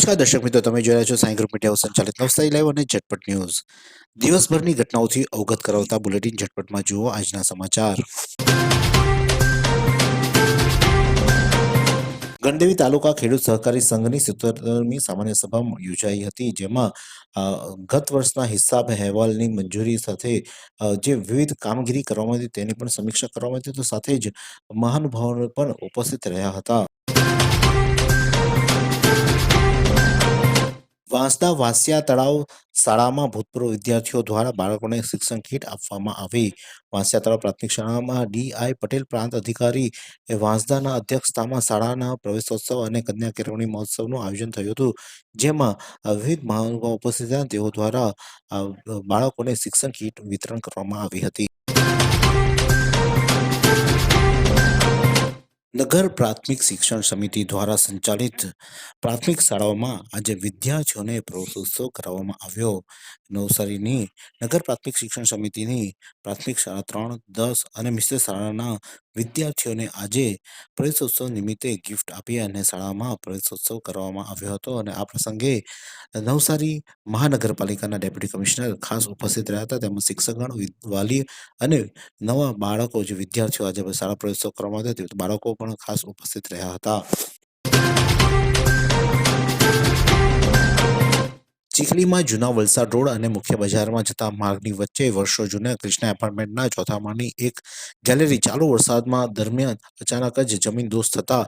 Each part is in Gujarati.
નમસ્કાર, દર્શક મિત્રો, તમે જોઈ રહ્યા છો સાઈ મીડિયા સંચાલિત નવસારી લાઈવ અને ઝટપટ ન્યૂઝ. દિવસભરની ઘટનાઓથી અવગત કરાવતા બુલેટિન ઝટપટમાં જુઓ આજના સમાચાર. ગણદેવી તાલુકા ખેડૂત સહકારી સંઘની સિત્તેરમી સામાન્ય સભા યોજાઈ હતી, જેમાં ગત વર્ષના હિસાબ અહેવાલની મંજૂરી સાથે જે વિવિધ કામગીરી કરવામાં આવી તેની પણ સમીક્ષા કરવામાં આવી તો સાથે જ મહાનુભાવો પણ ઉપસ્થિત રહ્યા હતા. વાંસદા વાસિયા તળાવ શાળામાં ભૂતપૂર્વ વિદ્યાર્થીઓ દ્વારા બાળકોને શિક્ષણ કીટ આપવામાં આવી. વાંસિયા તળાવ પ્રાથમિક શાળામાં ડીઆઈ પટેલ પ્રાંત અધિકારી વાંસદાના અધ્યક્ષતામાં શાળાના પ્રવેશોત્સવ અને કન્યા કેળવણી મહોત્સવનું આયોજન થયું હતું, જેમાં વિવિધ મહાનુભાવ ઉપસ્થિત હતા તેઓ દ્વારા બાળકોને શિક્ષણ કીટ વિતરણ કરવામાં આવી હતી. નગર પ્રાથમિક શિક્ષણ સમિતિ દ્વારા સંચાલિત પ્રાથમિક શાળાઓમાં આજે વિદ્યાર્થીઓને પ્રવેશોત્સવ કરાવવામાં આવ્યો. નવસારીની નગર પ્રાથમિક શિક્ષણ સમિતિની પ્રાથમિક શાળા ત્રણ, દસ અને મિશ્ર શાળાના વિદ્યાર્થીઓને આજે પ્રવેશોત્સવ નિમિત્તે ગિફ્ટ આપી અને શાળામાં પ્રવેશોત્સવ કરવામાં આવ્યો હતો. અને આ પ્રસંગે નવસારી મહાનગરપાલિકાના ડેપ્યુટી કમિશનર ખાસ ઉપસ્થિત રહ્યા હતા. તેમજ શિક્ષકગણ, વાલી અને નવા બાળકો, જે વિદ્યાર્થીઓ આજે શાળા પ્રવેશોત્સવ કરવામાં આવ્યો તે બાળકો પણ ખાસ ઉપસ્થિત રહ્યા હતા. ચીખલીમાં જૂના વલસાડ રોડ અને મુખ્ય બજારમાં જતા માર્ગની વચ્ચે વર્ષો જૂના કૃષ્ણા એપાર્ટમેન્ટના ચોથા માળની એક ગેલેરી ચાલુ વરસાદમાં દરમિયાન અચાનક જ જમીન દોસ્ત થતા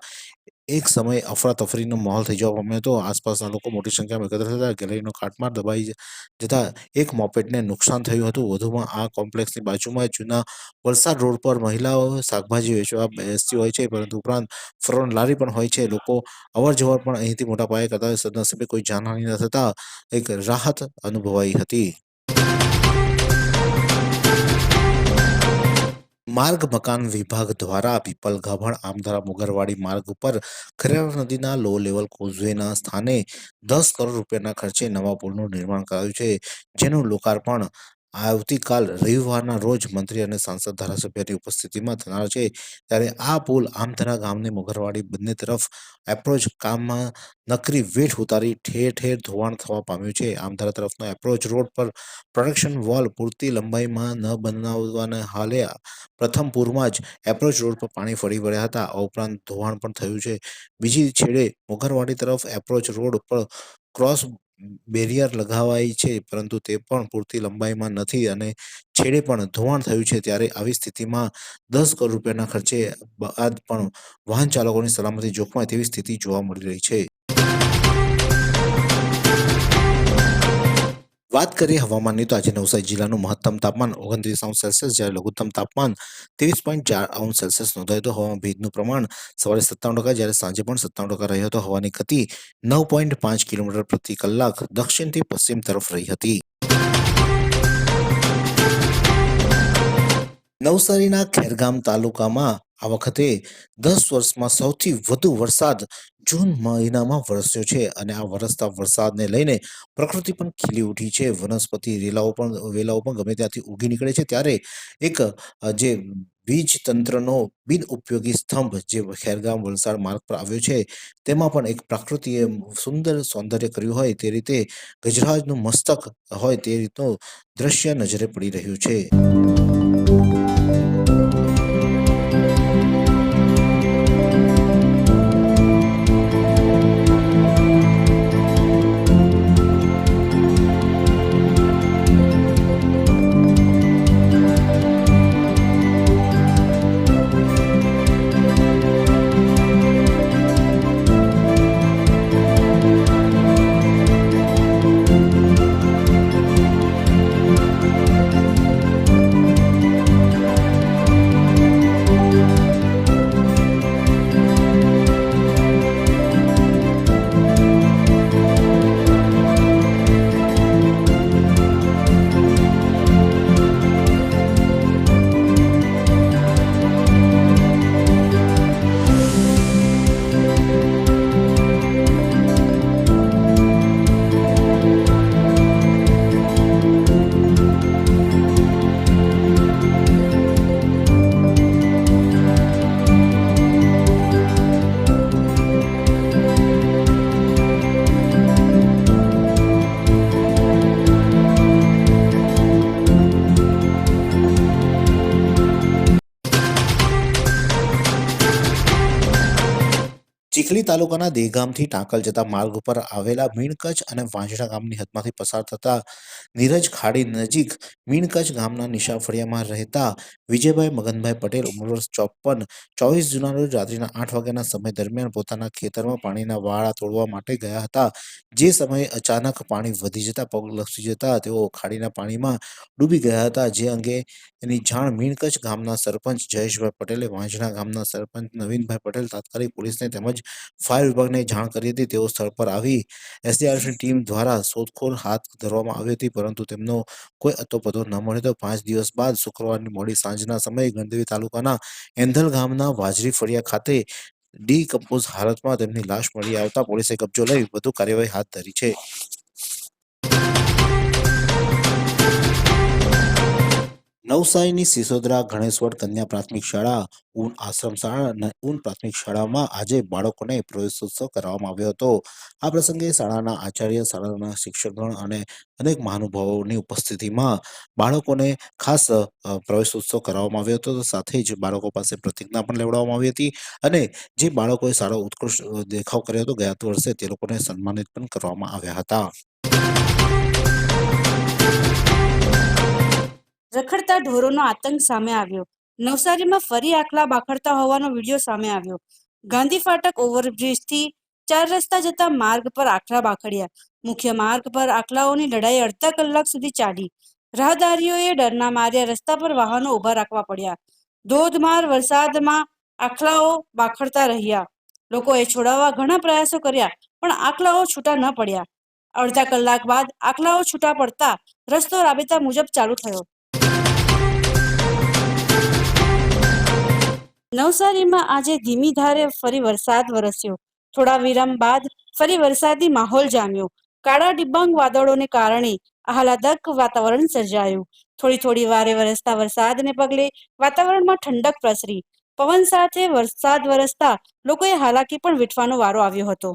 એક સમયે અફરાતફરીનો માહોલ થઈ જવા પામ્યો હતો. આસપાસના લોકો મોટી સંખ્યામાં એકત્ર થતા ગેલેરીનો કાટમાળ દબાઈ જતા એક મોપેટને નુકસાન થયું હતું. વધુમાં આ કોમ્પ્લેક્સની બાજુમાં જૂના વલસાડ રોડ પર મહિલાઓ શાકભાજી વેચવા બેસતી હોય છે, પરંતુ ઉપરાંત ફ્રોન લારી પણ હોય છે. લોકો અવર જવર પણ અહીંથી મોટા પાયે કરતા સદનસીબે કોઈ જાનહાનિ ન થતા એક રાહત અનુભવાઈ હતી. માર્ગ મકાન વિભાગ દ્વારા પીપલ ગાભણ આમદારા મુગરવાડી માર્ગ ઉપર ખરેરા નદીના લો લેવલ કોઝવેના સ્થાને દસ કરોડ રૂપિયાના ખર્ચે નવા પુલનું નિર્માણ કરાયું છે, જેનું લોકાર્પણ આવતીકાલ રવિવારના રોજ મંત્રી અને સાંસદ ધારાસભ્યની ઉપસ્થિતિમાં થનાર છે. ત્યારે આ પુલ આમધરા ગામને મુગરવાડી બંને તરફ એપ્રોચ કામમાં નકરી વેઠ ઉતારી ઠેર ઠેર ધોવાણ થવા પામ્યું છે. આમધરા તરફનો એપ્રોચ રોડ પર પ્રોડક્શન વોલ પૂરતી લંબાઈમાં ન બનાવવાના હાલે પ્રથમ પૂરમાં જ એપ્રોચ રોડ પર પાણી ફરી વળ્યા હતા. આ ઉપરાંત ધોવાણ પણ થયું છે. બીજી છેડે મોગરવાડી તરફ એપ્રોચ રોડ પર ક્રોસ બેરિયર લગાવાઈ છે, પરંતુ તે પણ પૂરતી લંબાઈમાં નથી અને છેડે પણ ધોવાણ થયું છે ત્યારે આવી સ્થિતિમાં દસ કરોડ રૂપિયાના ખર્ચે બાદ પણ વાહન ચાલકોની સલામતી જોખમાય તેવી સ્થિતિ જોવા મળી રહી છે. વાત કરીએ હવામાનની, તો આજે નવસારી જિલ્લાનું મહત્તમ તાપમાન ઓગણત્રીસ અંશ સેલ્સિયસ, જ્યારે લઘુત્તમ તાપમાન ત્રેવીસ પોઈન્ટ ચાર અંશ સેલ્સિયસ નોંધાયું હતું. હવામાં ભેજનું પ્રમાણ સવારે સત્તાવન ટકા, જ્યારે સાંજે પણ સત્તાવન ટકા રહ્યો હતો. હવાની ગતિ નવ પોઈન્ટ પાંચ કિલોમીટર પ્રતિ કલાક દક્ષિણથી પશ્ચિમ તરફ રહી હતી. નવસારીના ખેરગામ તાલુકામાં આ વખતે દસ વર્ષમાં સૌથી વધુ વરસાદ જૂન મહિનામાં વરસ્યો છે અને આ વરસતા વરસાદને લઈને પ્રકૃતિ પણ ખીલી ઉઠી છે. વનસ્પતિ રેલાઓ પણ, વેલાઓ પણ ગમે ત્યાંથી ઉગી નીકળે છે. ત્યારે એક જે વીજ તંત્રનો બિન ઉપયોગી સ્તંભ જે ખેરગામ વલસાડ માર્ગ પર આવ્યો છે, તેમાં પણ એક પ્રકૃતિએ સુંદર સૌંદર્ય કર્યું હોય તે રીતે ગજરાજનું મસ્તક હોય તે રીતનું દ્રશ્ય નજરે પડી રહ્યું છે. ચીખલી તાલુકાના દેગામથી ટાંકલ જતા માર્ગ ઉપર આવેલા મીણકચ્છ અને વાંજણા ગામની હદમાંથી પસાર થતા નીરજ ખાડી નજીક મીણકચ્છ ગામના નિશાફળિયામાં રહેતા વિજયભાઈ મગનભાઈ પટેલ ઉંમર વર્ષ ચોપન ચોવીસ જૂના રોજ રાત્રિના આઠ વાગ્યાના સમય દરમિયાન પોતાના ખેતરમાં પાણીના વાળા તોડવા માટે ગયા હતા. જે સમયે અચાનક પાણી વધી જતા, પગ લપસી જતા તેઓ ખાડીના પાણીમાં ડૂબી ગયા હતા. જે અંગે એની જાણ મીણકચ્છ ગામના સરપંચ જયેશભાઈ પટેલે વાંજણા ગામના સરપંચ નવીનભાઈ પટેલ, તાત્કાલિક પોલીસને તેમજ ફાયર વિભાગને જાણ કરી હતી. તેઓ સ્થળ પર આવી એસડીઆરએફની ટીમ દ્વારા શોધખોળ હાથ ધરવામાં આવી હતી, પરંતુ તેમનો કોઈ અતોપતો ન મળ્યો તો પાંચ દિવસ બાદ શુક્રવારની મોડી સાંજના સમયે ગણદેવી તાલુકાના એંધલ ગામના વાજરી ફળિયા ખાતે ડીકમ્પોઝ હાલતમાં તેમની લાશ મળી આવતા પોલીસે કબજો લઈ વધુ કાર્યવાહી હાથ ધરી છે. નવસારીની સિસોદરા ગણેશવડ કન્યા પ્રાથમિક શાળા, ઉન આશ્રમ શાળા અને ઉન પ્રાથમિક શાળામાં આજે બાળકોને પ્રવેશોત્સવ કરવામાં આવ્યો હતો. આ પ્રસંગે શાળાના આચાર્ય, શાળાના શિક્ષકગણ અને અનેક મહાનુભાવોની ઉપસ્થિતિમાં બાળકોને ખાસ પ્રવેશોત્સવ કરાવવામાં આવ્યો હતો. સાથે જ બાળકો પાસે પ્રતિજ્ઞા પણ લેવડાવવામાં આવી હતી અને જે બાળકોએ સારો ઉત્કૃષ્ટ દેખાવ કર્યો હતો, ગયા વર્ષે તે લોકોને સન્માનિત પણ કરવામાં આવ્યા હતા. રખડતા ઢોરોનો આતંક સામે આવ્યો. નવસારીમાં ફરી આખલા બાખડતા હોવાનો વીડિયો સામે આવ્યો. ગાંધી ફાટક ઓવરબ્રિજથી ચાર રસ્તા જતા માર્ગ પર આખલા બાખડ્યા. મુખ્ય માર્ગ પર આખલાઓની લડાઈ અડધા કલાક સુધી ચાલી. રાહદારીઓએ ડરના માર્યા રસ્તા પર વાહનો ઊભા રાખવા પડ્યા. ધોધમાર વરસાદમાં આખલાઓ બાખડતા રહ્યા. લોકોએ છોડાવવા ઘણા પ્રયાસો કર્યા, પણ આખલાઓ છૂટા ન પડ્યા. અડધા કલાક બાદ આખલાઓ છૂટા પડતા રસ્તો રાબેતા મુજબ ચાલુ થયો. નવસારીમાં આજે ધીમી ધારે ફરી વરસાદ વરસ્યો. થોડા વિરામ બાદ ફરી વરસાદી માહોલ જામ્યો. કાળા ડિબાંગ વાદળોને કારણે આહલાદક વાતાવરણ સર્જાયું. થોડી થોડી વારે વરસતા વરસાદને પગલે વાતાવરણમાં ઠંડક પ્રસરી. પવન સાથે વરસાદ વરસતા લોકોએ હાલાકી પણ વીઠવાનો વારો આવ્યો હતો.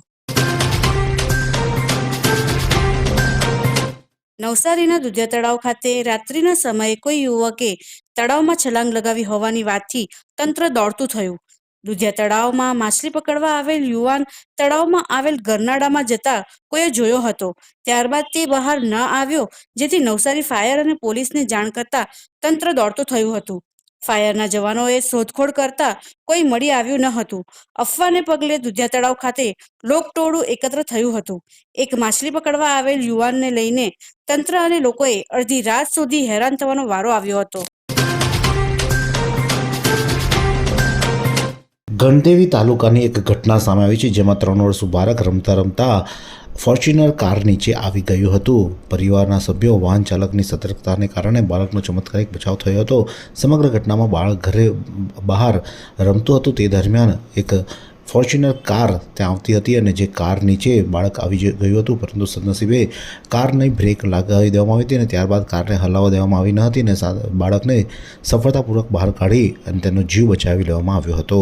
નવસારીના દુધિયા તળાવ ખાતે રાત્રિના સમયે કોઈ યુવકે તળાવમાં છલાંગ લગાવી હોવાની વાતથી તંત્ર દોડતું થયું. દુધિયા તળાવમાં માછલી પકડવા આવેલ યુવાન તળાવમાં આવેલ ગરનાડામાં જતા કોઈએ જોયો હતો. ત્યારબાદ તે બહાર ન આવ્યો, જેથી નવસારી ફાયર અને પોલીસને જાણ કરતા તંત્ર દોડતું થયું હતું. ફાયરના જવાનોએ શોધખોળ કરતા કોઈ મળી આવ્યું ન હતું. અફવાને પગલે દુધિયા તળાવ ખાતે લોકટોળું એકત્ર થયું હતું. એક માછલી પકડવા આવેલ યુવાનને લઈને તંત્ર અને લોકોએ અડધી રાત સુધી હેરાન થવાનો વારો આવ્યો હતો. ગણદેવી તાલુકાની એક ઘટના સામે આવી છે, જેમાં ત્રણ વર્ષ બાળક રમતા રમતા ફોર્ચ્યુનર કાર નીચે આવી ગયું હતું. પરિવારના સભ્યો, વાહન ચાલકની સતર્કતાને કારણે બાળકનો ચમત્કારિક બચાવ થયો હતો. સમગ્ર ઘટનામાં બાળક ઘરે બહાર રમતું હતું. તે દરમિયાન એક ફોર્ચ્યુનર કાર ત્યાં આવતી હતી અને જે કાર નીચે બાળક આવી ગયું હતું. પરંતુ સદનસીબે કારને બ્રેક લગાવી દેવામાં આવી હતી અને ત્યારબાદ કારને હલાવવા દેવામાં આવી ન હતી અને બાળકને સફળતાપૂર્વક બહાર કાઢી અને તેનો જીવ બચાવી લેવામાં આવ્યો હતો.